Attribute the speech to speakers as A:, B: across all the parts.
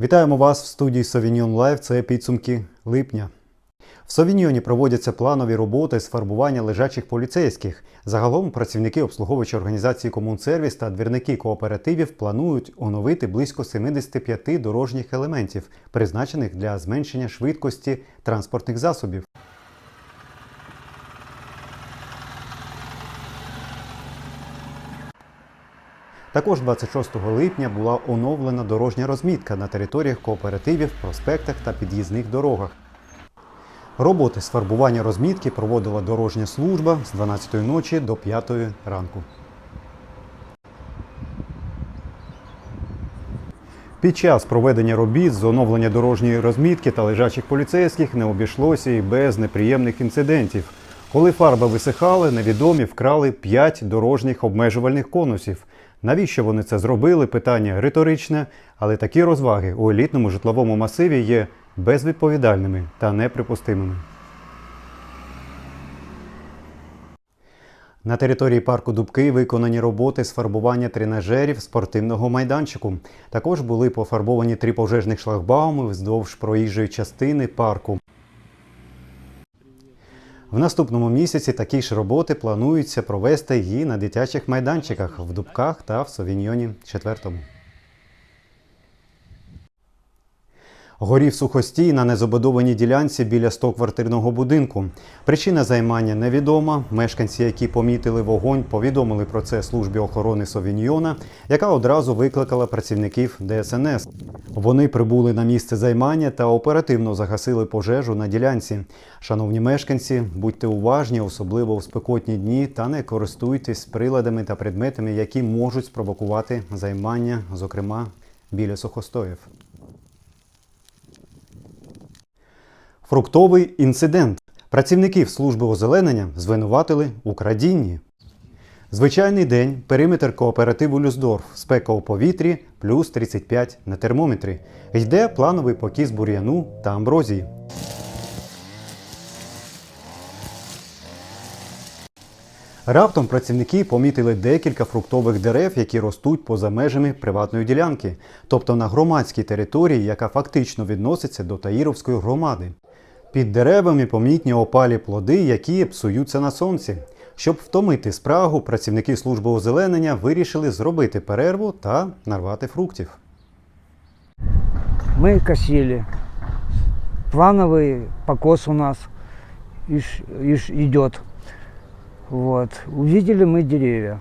A: Вітаємо вас в студії Sauvignon Live. Це підсумки липня. В Совіньйоні проводяться планові роботи з фарбування лежачих поліцейських. Загалом працівники обслуговуючої організації Комунсервіс та двірники кооперативів планують оновити близько 75 дорожніх елементів, призначених для зменшення швидкості транспортних засобів. Також 26 липня була оновлена дорожня розмітка на територіях кооперативів, проспектах та під'їзних дорогах. Роботи з фарбування розмітки проводила дорожня служба з 12 ночі до 5 ранку. Під час проведення робіт з оновлення дорожньої розмітки та лежачих поліцейських не обійшлося і без неприємних інцидентів. Коли фарба висихала, невідомі вкрали 5 дорожніх обмежувальних конусів. Навіщо вони це зробили? Питання риторичне, але такі розваги у елітному житловому масиві є безвідповідальними та неприпустимими. На території парку Дубки виконані роботи з фарбування тренажерів спортивного майданчику. Також були пофарбовані три пожежних шлагбауми вздовж проїжджої частини парку. В наступному місяці такі ж роботи плануються провести і на дитячих майданчиках в Дубках та в Совіньйоні 4. Горів сухостій на незабудованій ділянці біля 100-квартирного будинку. Причина займання невідома. Мешканці, які помітили вогонь, повідомили про це службі охорони Совіньйона, яка одразу викликала працівників ДСНС. Вони прибули на місце займання та оперативно загасили пожежу на ділянці. Шановні мешканці, будьте уважні, особливо у спекотні дні, та не користуйтесь приладами та предметами, які можуть спровокувати займання, зокрема біля сухостоїв. Фруктовий інцидент. Працівників служби озеленення звинуватили у крадінні. Звичайний день, периметр кооперативу Люсдорф, спека у повітрі, плюс 35 на термометрі. Йде плановий покіс бур'яну та амброзії. Раптом працівники помітили декілька фруктових дерев, які ростуть поза межами приватної ділянки, тобто на громадській території, яка фактично відноситься до Таїровської громади. Під деревами помітні опалі плоди, які псуються на сонці. Щоб втомити спрагу, працівники служби озеленення вирішили зробити перерву та нарвати фруктів.
B: Мы косили. Плановый покос у нас иш- иш- идет. Вот. Увидели мы деревья.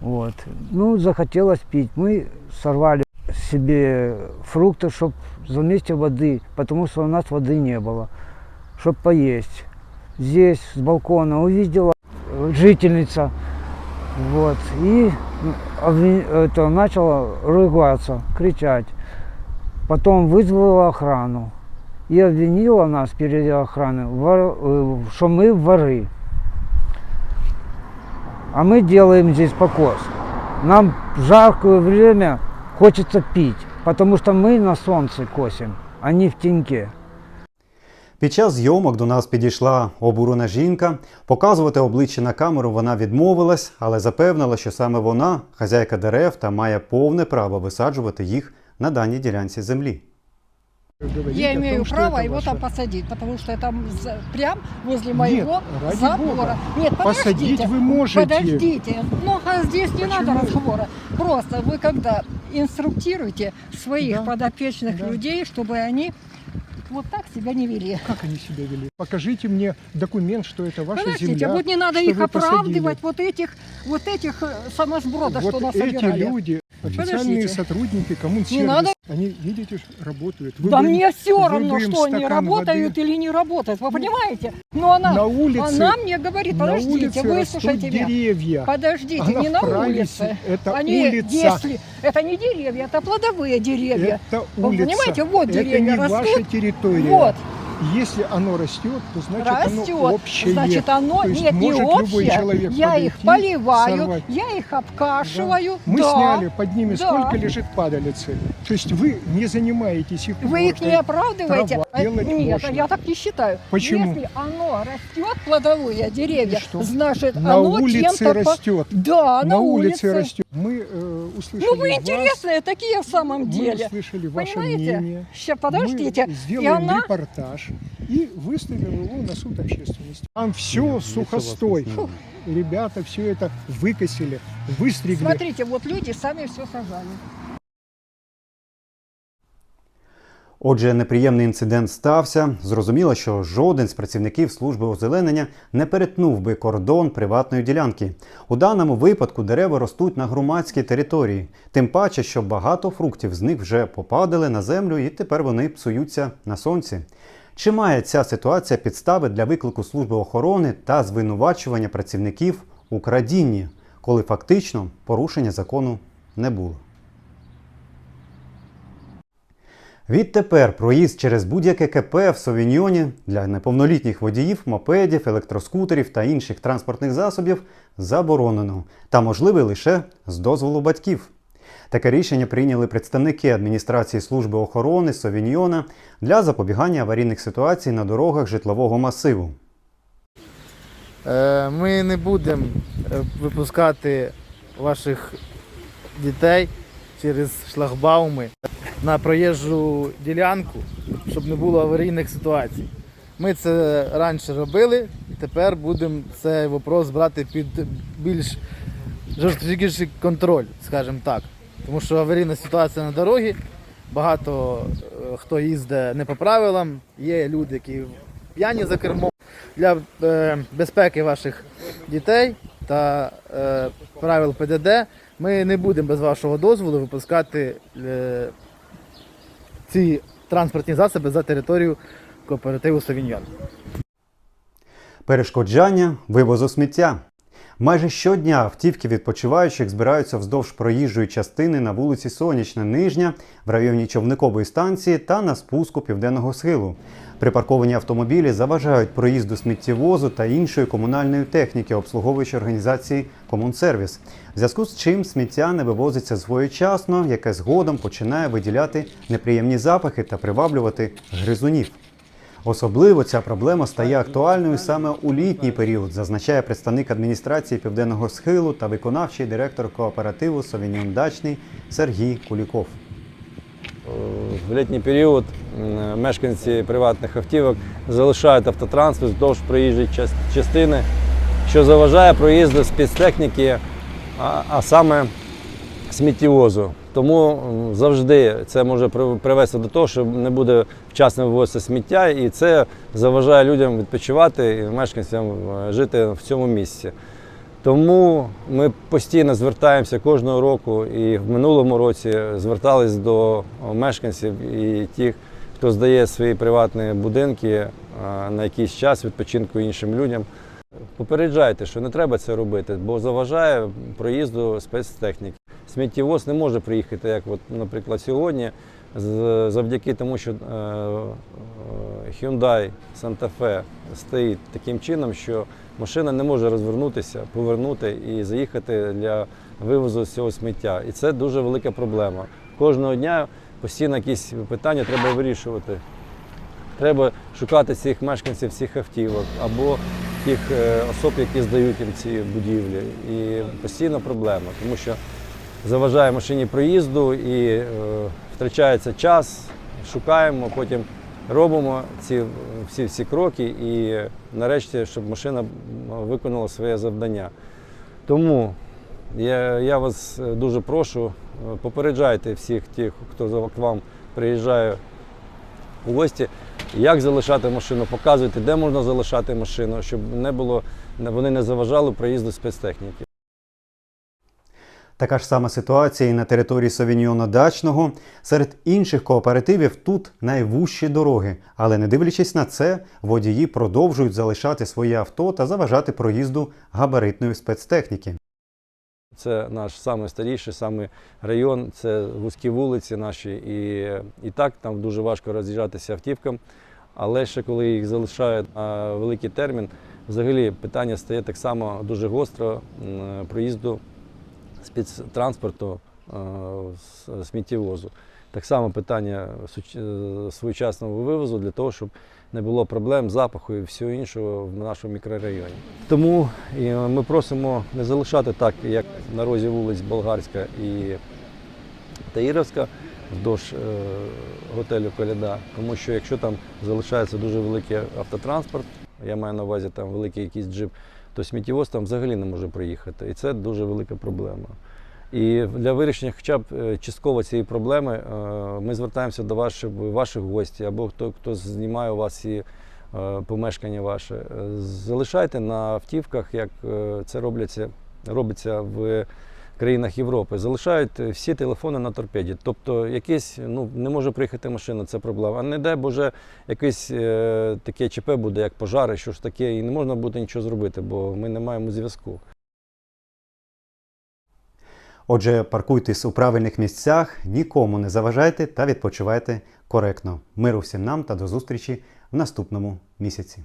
B: Вот. Ну, захотелось пить. Мы сорвали Себе фрукты, чтобы за вместе воды, потому что у нас воды не было, чтобы поесть. Здесь с балкона увидела жительница, вот, и ну, это, начала ругаться, кричать. Потом вызвала охрану и обвинила нас перед охраной, э, что мы воры. А мы делаем здесь покос. Нам в жаркое время хочется пить, потому что мы на солнце косим, а не в теньке.
A: Під час зйомок до нас підійшла обурена жінка. Показувати обличчя на камеру вона відмовилась, але запевнила, що саме вона хазяйка дерев та має повне право висаджувати їх на даній ділянці землі.
C: Я имею
D: том,
C: право его
D: ваше.
C: там посадить, потому что это прям возле моего
D: ради
C: забора.
D: бога.
C: Нет,
D: Посадить
C: подождите.
D: вы можете.
C: Подождите. Ну, а здесь не надо
D: Почему?
C: разговора. Просто вы когда инструктируете своих
D: Да,
C: подопечных
D: да.
C: людей, чтобы они вот так себя не вели.
D: Как они себя вели? Покажите мне документ, что это ваша
C: Подождите,
D: земля.
C: вот не надо их
D: вы посадили.
C: оправдывать, вот этих, вот этих э, самосбродов,
D: Вот
C: что нас
D: эти
C: собирали.
D: люди, официальные
C: Подождите.
D: сотрудники коммунсервиса,
C: надо.
D: они, видите, ж, работают. Вы
C: да
D: бы им-
C: мне все
D: вы
C: равно,
D: им
C: что они
D: стакан
C: работают
D: воды-
C: или не работают. Вы понимаете? Но она,
D: На улице,
C: она мне говорит,
D: на
C: подождите,
D: улице растут
C: выслушайте меня.
D: деревья.
C: Подождите,
D: Она
C: не на
D: вправе
C: улице.
D: си- это
C: Они,
D: улица.
C: если это не деревья, это плодовые деревья.
D: Это улица.
C: понимаете, вот
D: это
C: деревья
D: не
C: растут.
D: ваша территория.
C: Вот,
D: Если оно растет, то значит
C: растет.
D: оно общее.
C: Значит, оно
D: То есть
C: нет, не
D: может любой
C: общее.
D: человек
C: я
D: подойти,
C: их поливаю,
D: сорвать.
C: я их обкашиваю.
D: Мы
C: да.
D: сняли под ними,
C: да.
D: сколько лежит падалицы. То есть вы не занимаетесь их
C: Вы их не
D: уборкой.
C: оправдываете?
D: трава
C: А,
D: делать
C: Нет,
D: можно.
C: я так не считаю.
D: Почему?
C: Если оно растет, плодовые деревья,
D: И что?
C: значит,
D: На
C: оно
D: улице
C: чем-то... по-
D: растет.
C: Да,
D: На,
C: на,
D: улице растет. Мы э, услышали
C: Ну вы
D: вас,
C: интересные такие в самом
D: мы
C: деле.
D: услышали ваше
C: Понимаете?
D: мнение.
C: Сейчас, подождите.
D: Мы
C: И
D: сделаем
C: она...
D: репортаж и выставим его на суд общественности. Там все сухостой. Ребята все это выкосили, выстригли.
C: Смотрите, вот люди сами все сажали.
A: Отже, неприємний інцидент стався. Зрозуміло, що жоден з працівників служби озеленення не перетнув би кордон приватної ділянки. У даному випадку дерева ростуть на громадській території, тим паче, що багато фруктів з них вже попадали на землю і тепер вони псуються на сонці. Чи має ця ситуація підстави для виклику служби охорони та звинувачування працівників у крадінні, коли фактично порушення закону не було? Відтепер проїзд через будь-яке КП в Совіньйоні для неповнолітніх водіїв, мопедів, електроскутерів та інших транспортних засобів заборонено та можливий лише з дозволу батьків. Таке рішення прийняли представники адміністрації служби охорони Совіньйона для запобігання аварійних ситуацій на дорогах житлового масиву.
E: Е, Ми не будемо е, випускати ваших дітей через шлагбауми на проїжджу ділянку, щоб не було аварійних ситуацій. Ми це раніше робили, тепер будемо цей вопрос брати під більш жорсткіший контроль, скажімо так. Тому що аварійна ситуація на дорогі, багато е, хто їздить не по правилам, є люди, які п'яні за кермом. Для е, безпеки ваших дітей та е, правил ПДД ми не будемо без вашого дозволу випускати ці транспортні засоби за територію кооперативу Совіньйон.
A: Перешкоджання вивозу сміття. Майже щодня автівки відпочиваючих збираються вздовж проїжджої частини на вулиці Сонячна Нижня в районі човникової станції та на спуску південного схилу. Припарковані автомобілі заважають проїзду сміттєвозу та іншої комунальної техніки, обслуговуючої організації Комунсервіс. В зв'язку з чим сміття не вивозиться своєчасно, яке згодом починає виділяти неприємні запахи та приваблювати гризунів. Особливо ця проблема стає актуальною саме у літній період, зазначає представник адміністрації Південного Схилу та виконавчий директор кооперативу Совіньон Дачний Сергій Куліков.
F: В літній період мешканці приватних автівок залишають автотранспорт вздовж проїжджої частини, що заважає проїзду спецтехніки, а саме сміттєвозу. Тому завжди це може привести до того, що не буде вчасно вивозитися сміття, і це заважає людям відпочивати і мешканцям е, жити в цьому місці. Тому ми постійно звертаємося кожного року, і в минулому році звертались до мешканців і тих, хто здає свої приватні будинки на якийсь час відпочинку іншим людям. Попереджайте, що не треба це робити, бо заважає проїзду спецтехніки. Сміттєвоз не може приїхати, як, от, наприклад, сьогодні, завдяки тому, що е, е, Hyundai Santa Fe стоїть таким чином, що машина не може розвернутися, повернути і заїхати для вивозу цього сміття. І це дуже велика проблема. Кожного дня постійно якісь питання треба вирішувати. Треба шукати цих мешканців цих автівок або тих е, особ, які здають їм ці будівлі. І постійна проблема, тому що заважає машині проїзду і е, втрачається час, шукаємо, потім робимо ці всі ці кроки і нарешті, щоб машина виконала своє завдання. Тому я, я вас е, дуже прошу, е, попереджайте всіх тих, хто к вам приїжджає у гості, як залишати машину, показуйте, де можна залишати машину, щоб не було, вони не заважали проїзду спецтехніки.
A: Така ж сама ситуація і на території Совіньйона Дачного. Серед інших кооперативів тут найвужчі дороги, але не дивлячись на це, водії продовжують залишати свої авто та заважати проїзду габаритної спецтехніки.
F: Це наш найстаріший самий район, це вузькі вулиці наші, і, і так там дуже важко роз'їжджатися автівкам. Але ще коли їх залишають на великий термін, взагалі питання стає так само дуже гостро проїзду спецтранспорту е, з- сміттєвозу. Так само питання е, своєчасного вивозу для того, щоб не було проблем, запаху і всього іншого в нашому мікрорайоні. Тому ми просимо не залишати так, як на розі вулиць Болгарська і Таїровська вздовж е, готелю Коляда. Тому що якщо там залишається дуже великий автотранспорт, я маю на увазі там великий якийсь джип, то сміттєвоз там взагалі не може проїхати. І це дуже велика проблема. І для вирішення хоча б е, частково цієї проблеми е, ми звертаємося до ваших, ваших гостей або хто, хто знімає у вас ці е, помешкання ваше. Залишайте на автівках, як це робляться, робиться в країнах Європи. Залишають е, всі телефони на торпеді. Тобто якийсь, ну, не може приїхати машина, це проблема. А не дай Боже, якесь е, таке ЧП буде, як пожари, що ж таке, і не можна буде нічого зробити, бо ми не маємо зв'язку.
A: Отже, паркуйтесь у правильних місцях, нікому не заважайте та відпочивайте коректно. Миру всім нам та до зустрічі в наступному місяці.